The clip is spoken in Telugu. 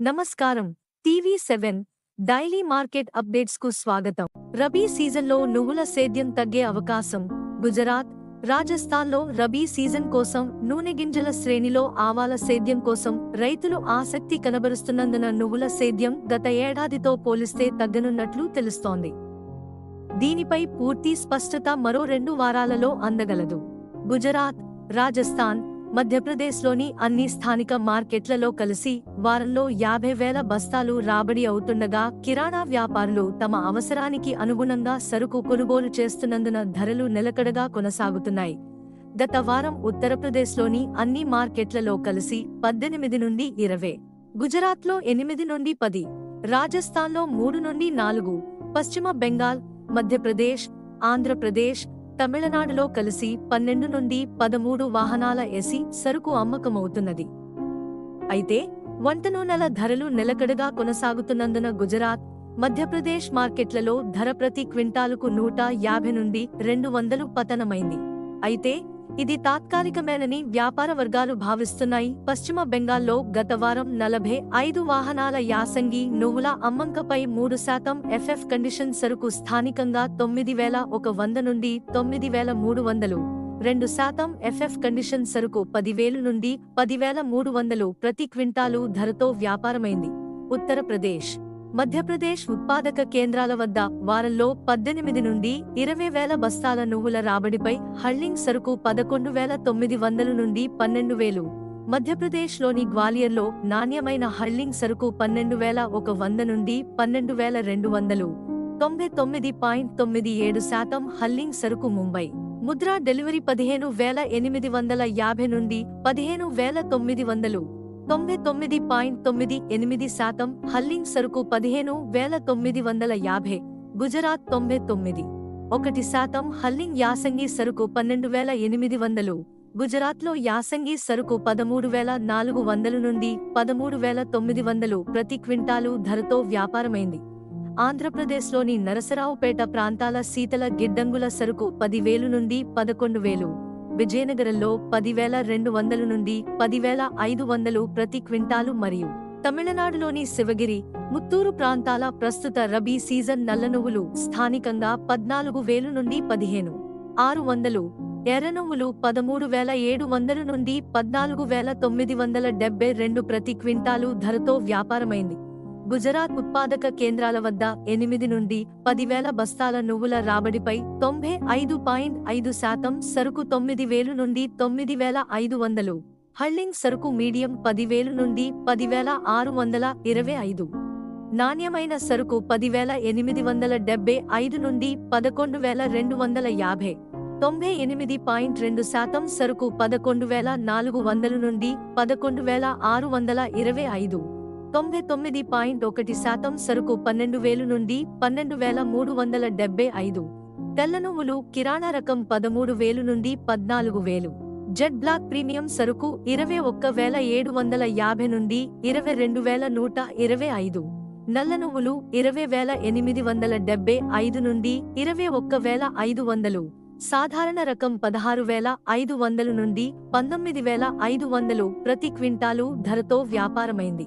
నమస్కారం. టీవీ సెవెన్ డైలీ మార్కెట్ అప్డేట్స్కు స్వాగతం. రబీ సీజన్లో నువ్వుల సేద్యం తగ్గే అవకాశం. గుజరాత్ రాజస్థాన్లో రబీ సీజన్ కోసం నూనె గింజల శ్రేణిలో ఆవాల సేద్యం కోసం రైతులు ఆసక్తి కనబరుస్తున్నందున నువ్వుల సేద్యం గత ఏడాదితో పోలిస్తే తగ్గనున్నట్లు తెలుస్తోంది. దీనిపై పూర్తి స్పష్టత మరో రెండు వారాలలో అందగలదు. గుజరాత్ రాజస్థాన్ మధ్యప్రదేశ్లోని అన్ని స్థానిక మార్కెట్లలో కలిసి వారంలో యాభై వేల బస్తాలు రాబడి అవుతుండగా కిరాణా వ్యాపారులు తమ అవసరానికి అనుగుణంగా సరుకు కొనుగోలు చేస్తున్నందున ధరలు నిలకడగా కొనసాగుతున్నాయి. గత వారం ఉత్తరప్రదేశ్లోని అన్ని మార్కెట్లలో కలిసి పద్దెనిమిది నుండి ఇరవై గుజరాత్లో ఎనిమిది నుండి పది రాజస్థాన్లో మూడు నుండి నాలుగు పశ్చిమ బెంగాల్ మధ్యప్రదేశ్ ఆంధ్రప్రదేశ్ తమిళనాడులో కలిసి పన్నెండు నుండి పదమూడు వాహనాల ఎసి సరుకు అమ్మకమవుతున్నది. అయితే వంట నూనెల ధరలు నిలకడగా కొనసాగుతున్నందున గుజరాత్ మధ్యప్రదేశ్ మార్కెట్లలో ధర ప్రతి క్వింటాలుకు నూట యాభై నుండి రెండు వందలు పతనమైంది. అయితే ఇది తాత్కాలికమేనని వ్యాపార వర్గాలు భావిస్తున్నాయి. పశ్చిమ బెంగాల్లో గత వారం నలభై ఐదు వాహనాల యాసంగి నువ్వుల అమ్మంకపై మూడు శాతం ఎఫ్ఎఫ్ కండిషన్ సరుకు స్థానికంగా తొమ్మిది వేల ఒక వంద నుండి తొమ్మిది వేల మూడు వందలు. రెండు శాతం ఎఫ్ఎఫ్ కండిషన్ సరుకు పదివేలు నుండి పదివేల మూడు వందలు ప్రతి క్వింటాలు ధరతో వ్యాపారమైంది. ఉత్తరప్రదేశ్ మధ్యప్రదేశ్ ఉత్పాదక కేంద్రాల వద్ద వారంలో పద్దెనిమిది నుండి ఇరవై వేల బస్తాల నువ్వుల రాబడిపై హళ్ళింగ్ సరుకు పదకొండు వేల తొమ్మిది వందలు నుండి పన్నెండు వేలు. మధ్యప్రదేశ్లోని గ్వాలియర్లో నాణ్యమైన హళ్ళింగ్ సరుకు పన్నెండు వేల ఒక వంద నుండి పన్నెండు వేల రెండు వందలు. తొంభై తొమ్మిది పాయింట్ తొమ్మిది ఏడు శాతం హల్లింగ్ సరుకు ముంబై. ముద్రా డెలివరీ పదిహేను వేల ఎనిమిది వందల యాభై నుండి పదిహేను వేల తొమ్మిది వందలు. తొంభై తొమ్మిది పాయింట్ తొమ్మిది ఎనిమిది శాతం హల్లింగ్ సరుకు పదిహేను వేల తొమ్మిది వందల యాభై గుజరాత్ తొంభై తొమ్మిది. ఒకటి శాతం హల్లింగ్ యాసంగి సరుకు పన్నెండు వేల ఎనిమిది వందలు గుజరాత్లో యాసంగి సరుకు పదమూడు వేల నాలుగు వందలు నుండి పదమూడు వేల తొమ్మిది వందలు ప్రతి క్వింటాలు ధరతో వ్యాపారమైంది. ఆంధ్రప్రదేశ్లోని నరసరావుపేట ప్రాంతాల శీతల గిడ్డంగుల సరుకు పదివేలు నుండి పదకొండు వేలు. విజయనగరంలో పదివేల రెండు వందల నుండి పదివేల ఐదు వందలు ప్రతి క్వింటాలు మరియు తమిళనాడులోని శివగిరి ముత్తూరు ప్రాంతాల ప్రస్తుత రబీ సీజన్ నల్ల నువ్వులు స్థానికంగా పద్నాలుగు వేలు నుండి పదిహేను ఆరు వందలు ఎర్ర నువ్వులు పదమూడు వేల ఏడు వందల నుండి పద్నాలుగు వేల తొమ్మిది వందల డెబ్బై రెండు ప్రతి క్వింటాలు ధరతో వ్యాపారమైంది. గుజరాత్ ఉత్పాదక కేంద్రాల వద్ద ఎనిమిది నుండి పదివేల బస్తాల నువ్వుల రాబడిపై తొంభై ఐదు పాయింట్ ఐదు శాతం సరుకు తొమ్మిది వేలు నుండి తొమ్మిది వేల ఐదు వందలు. హల్లింగ్ సరుకు మీడియం పదివేలు నుండి పదివేల ఆరు వందల ఇరవై ఐదు. నాణ్యమైన సరుకు పదివేల ఎనిమిది వందల డెబ్బై ఐదు నుండి పదకొండు వేల రెండు వందల యాభై. తొంభై ఎనిమిది పాయింట్ రెండు శాతం సరుకు పదకొండు వేల నాలుగు వందల నుండి పదకొండు వేల ఆరు వందల ఇరవై ఐదు. తొంభై తొమ్మిది పాయింట్ ఒకటి శాతం సరుకు పన్నెండు వేలు నుండి పన్నెండు వేల మూడు వందల డెబ్బై ఐదు. తెల్ల నువ్వులు కిరాణా రకం పదమూడు వేలు నుండి పద్నాలుగు వేలు. జెడ్ బ్లాక్ ప్రీమియం సరుకు ఇరవై ఒక్క వేల ఏడు వందల యాభై నుండి ఇరవై రెండు వేల నూట ఇరవై ఐదు. నల్ల నువ్వులు ఇరవై వేల ఎనిమిది వందల డెబ్బై ఐదు నుండి ఇరవై ఒక్క వేల ఐదు వందలు. సాధారణ రకం పదహారు వేల ఐదు వందలు నుండి పంతొమ్మిది వేల ఐదు వందలు ప్రతి క్వింటాలు ధరతో వ్యాపారమైంది.